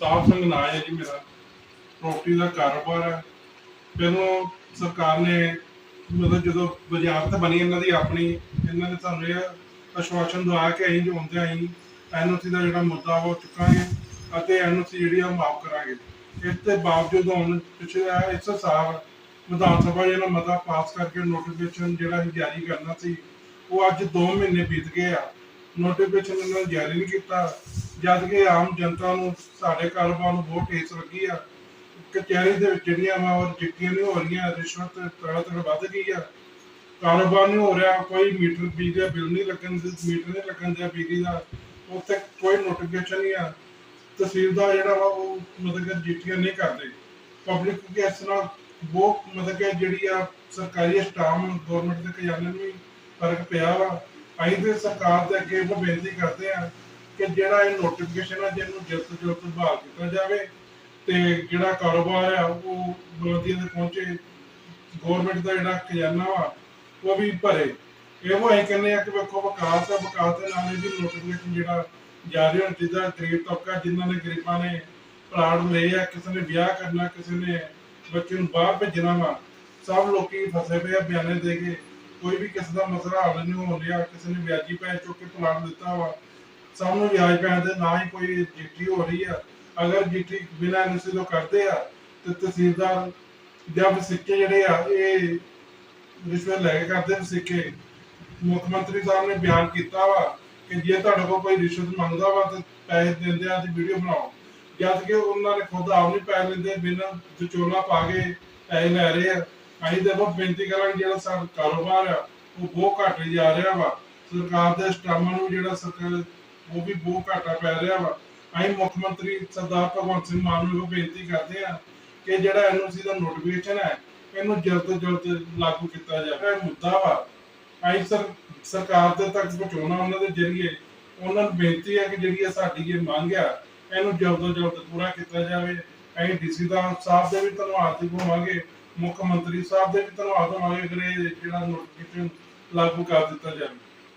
ਸਾਫ਼ ਸੰਗ ਨਾਂ ਹੈ ਜੀ ਮੇਰਾ। ਪ੍ਰੋਪਰਟੀ ਦਾ ਕਾਰੋਬਾਰ ਹੈ। ਪਹਿਲੋਂ ਸਰਕਾਰ ਨੇ ਮਤਲਬ ਜਦੋਂ ਵਜ਼ਾਰਤ ਬਣੀ ਇਹਨਾਂ ਦੀ ਆਪਣੀ, ਇਹਨਾਂ ਨੇ ਤੁਹਾਨੂੰ ਇਹ ਅਸ਼ਵਾਸਨ ਦਵਾਇਆ ਕਿ ਅਸੀਂ ਜੋ ਹੁੰਦੇ ਅਸੀਂ ਐਨਓਸੀ ਦਾ ਜਿਹੜਾ ਮੁੱਦਾ ਉਹ ਚੁੱਕਾਂਗੇ ਅਤੇ ਐਨਓਸੀ ਜਿਹੜੀ ਆ ਮਾਫ ਕਰਾਂਗੇ। ਇਸ ਦੇ ਬਾਵਜੂਦ ਹੁਣ ਪਿਛਲੇ ਇਸ ਸਾਲ ਵਿਧਾਨ ਸਭਾ ਜਿਹੜਾ ਮਤਾ ਪਾਸ ਕਰਕੇ ਨੋਟੀਫਿਕੇਸ਼ਨ ਜਿਹੜਾ ਅਸੀਂ ਜਾਰੀ ਕਰਨਾ ਸੀ, ਉਹ ਅੱਜ 2 ਮਹੀਨੇ ਬੀਤ ਗਏ ਆ। ਨੋਟੀਫਿਕੇਸ਼ਨ ਇਹਨਾਂ ਨੇ ਜਾਰੀ ਨਹੀਂ ਕੀਤਾ। ਜਦ ਕਿ ਆਮ ਜਨਤਾ ਨੂੰ ਸਾਡੇ ਕਾਰੋਬਾਰ ਨੂੰ ਬਹੁਤ ਠੇਸ ਲੱਗੀ ਆ, ਕਚਹਿਰੀ ਦੇ ਵਿੱਚ ਜਿਹੜੀਆਂ ਵਾ ਉਹ ਚਿੱਟੀਆਂ ਨਹੀਂ ਹੋ ਰਹੀਆਂ, ਰਿਸ਼ਵਤ ਤੜਾ ਤੜ ਵੱਧ ਗਈ ਆ। ਕਾਰੋਬਾਰ ਨਹੀਂ ਹੋ ਰਿਹਾ, ਕੋਈ ਮੀਟਰ ਬਿਜਲੀ ਦਾ ਬਿੱਲ ਨਹੀਂ ਲੱਗਣ ਮੀਟਰ ਨਹੀਂ ਲੱਗਣ ਦਿਆ ਬਿਜਲੀ ਦਾ, ਉੱਥੇ ਕੋਈ ਨੋਟੀਫਿਕੇਸ਼ਨ ਨਹੀਂ ਆ। ਤਹਿਸੀਲਦਾਰ ਜਿਹੜਾ ਵਾ ਉਹ ਮਤਲਬ ਕਿ ਡਿਊਟੀਆਂ ਨਹੀਂ ਕਰਦੇ। ਪਬਲਿਕ ਕੇ ਇਸ ਨਾਲ ਬਹੁਤ ਮਤਲਬ ਕਿ ਜਿਹੜੀ ਆ ਸਰਕਾਰੀ ਸਟਾਮ ਗਵਰਨਮੈਂਟ ਦੇ ਖਜ਼ਾਨੇ ਨੂੰ ਵੀ ਫ਼ਰਕ ਪਿਆ ਵਾ। ਅਸੀਂ ਤੇ ਸਰਕਾਰ ਦੇ ਅੱਗੇ ਉਹ ਬੇਨਤੀ ਕਰਦੇ ਆ ਕਿ ਜਿਹੜਾ ਇਹ ਨੋਟੀਫਿਕੇਸ਼ਨ ਆ, ਜਿਹਨੂੰ ਜਲਦ ਤੋਂ ਜਲਦ ਬਹਾਲ ਕੀਤਾ ਜਾਵੇ ਤੇ ਜਿਹੜਾ ਕਾਰੋਬਾਰ ਆ, ਉਹ ਬਲਦੀਆਂ ਦੇ ਪਹੁੰਚੇ ਗਵਰਨਮੈਂਟ ਦਾ ਜਿਹੜਾ ਖਜ਼ਾਨਾ ਵਾ, ਉਹ ਵੀ ਭਰੇ। ਇਹੋ ਅਸੀਂ ਕਹਿੰਦੇ ਆ ਕਿ ਵੇਖੋ, ਵਿਕਾਸ ਆ, ਵਿਕਾਸ ਦੇ ਨਾਲ ਵੀ ਨੋਟੀਫਿਕੇਸ਼ਨ ਜਿਹੜਾ ਜਾਰੀ ਹੋਣਾ ਚਾਹੀਦਾ, ਗਰੀਬ ਤਬਕਾ ਜਿਨ੍ਹਾਂ ਨੇ ਗਰੀਬਾਂ ਨੇ ਪਲਾਟ ਲਏ ਆ, ਕਿਸੇ ਨੇ ਵਿਆਹ ਕਰਨਾ, ਕਿਸੇ ਨੇ ਬੱਚੇ ਨੂੰ ਬਾਹਰ ਭੇਜਣਾ ਵਾ, ਸਭ ਲੋਕੀ ਫਸੇ ਪਏ ਆ ਬਿਆਨੇ ਦੇ ਕੇ। ਕੋਈ ਵੀ ਕਿਸੇ ਦਾ ਮਸਲਾ ਹੱਲ ਨਹੀਂ ਹੋ ਰਿਹਾ ਕਿਸੇ ਨੇ ਵਿਆਜੀ ਪੈਸੇ ਚੁੱਕ ਕੇ ਪਲਾਟ ਦਿੱਤਾ ਵਾ ਸਭ ਨੂੰ ਵਿਆਜ ਪੈਣ ਦੇ, ਨਾ ਹੀ ਕੋਈ ਜੀਟੀ ਹੋ ਰਹੀ ਆ। ਅਗਰ ਜੀਟੀ ਬਿਨਾਂ ਕਿਸੇ ਤੋਂ ਕਰਦੇ ਆ, ਤੇ ਤਹਿਸੀਲਦਾਰ ਜਦ ਸਿੱਕੇ ਜਿਹੜੇ ਆ, ਇਹ ਰਿਸ਼ਵਤ ਲੈ ਕੇ ਕਰਦੇ ਨੇ ਸਿੱਕੇ। ਮੁੱਖ ਮੰਤਰੀ ਸਾਹਿਬ ਨੇ ਬਿਆਨ ਕੀਤਾ ਵਾ ਕਿ ਜੇ ਤੁਹਾਡੇ ਕੋਲ ਕੋਈ ਰਿਸ਼ਵਤ ਮੰਗਦਾ ਵਾ, ਤੇ ਪੈਸੇ ਦਿੰਦੇ ਆ, ਤੇ ਵੀਡੀਓ ਬਣਾਓ। ਜਦ ਕਿ ਉਹਨਾਂ ਨੇ ਖੁਦ ਆਪ ਨਹੀਂ ਪੈਸੇ ਲੈਂਦੇ, ਬਿਨਾਂ ਵਿਚੋਲਾ ਪਾ ਕੇ ਪੈਸੇ ਲੈ ਰਹੇ ਆ। ਅਸੀਂ ਤਾਂ ਬਹੁਤ ਬੇਨਤੀ ਕਰਾਂਗੇ, ਜਿਹੜਾ ਸਾਡਾ ਕਾਰੋਬਾਰ ਆ, ਉਹ ਬਹੁਤ ਘੱਟ ਜਾ ਰਿਹਾ ਵਾ। ਸਰਕਾਰ ਦੇ ਸਟਾਮਾਂ ਨੂੰ ਜਿਹੜਾ ਸਰਕਾਰ ਉਹ ਵੀ ਬਹੁਤ ਘਾਟਾ ਪੈ ਰਿਹਾ ਵਾ। ਅਸੀਂ ਮੁੱਖ ਮੰਤਰੀ ਸਰਦਾਰ ਭਗਵੰਤ ਸਿੰਘ ਮਾਨ ਨੂੰ ਬੇਨਤੀ ਕਰਦੇ ਆ ਕਿ ਜਿਹੜਾ ਐਨਓਸੀ ਦਾ ਨੋਟੀਫਿਕੇਸ਼ਨ ਹੈ, ਇਹਨੂੰ ਜਲਦ ਤੋਂ ਜਲਦ ਲਾਗੂ ਕੀਤਾ ਜਾਵੇ। ਇਹ ਮੁੱਦਾ ਵਾ। ਅਸੀਂ ਸਰ, ਸਰਕਾਰ ਦੇ ਤੱਕ ਪਹੁੰਚਾਉਣਾ ਉਹਨਾਂ ਦੇ ਜਰੀਏ। ਉਹਨਾਂ ਨੂੰ ਬੇਨਤੀ ਹੈ ਕਿ ਜਿਹੜੀ ਸਾਡੀ ਇਹ ਮੰਗ ਆ, ਇਹਨੂੰ ਜਲਦ ਤੋਂ ਜਲਦ ਪੂਰਾ ਕੀਤਾ ਜਾਵੇ। ਅਸੀਂ ਡੀਸੀ ਦਾ ਸਾਹਿਬ ਦੇ ਵੀ ਧੰਨਵਾਦ ਹੋਵਾਂਗੇ। ਮੁੱਖ ਮੰਤਰੀ ਸਾਹਿਬ ਦੇ ਵੀ ਧੰਨਵਾਦ ਹੋਵਾਂਗੇ ਅਗਰ ਇਹ ਜਿਹੜਾ ਨੋਟੀਫਿਕੇਸ਼ਨ ਲਾਗੂ ਕਰ ਦਿੱਤਾ ਜਾਵੇ।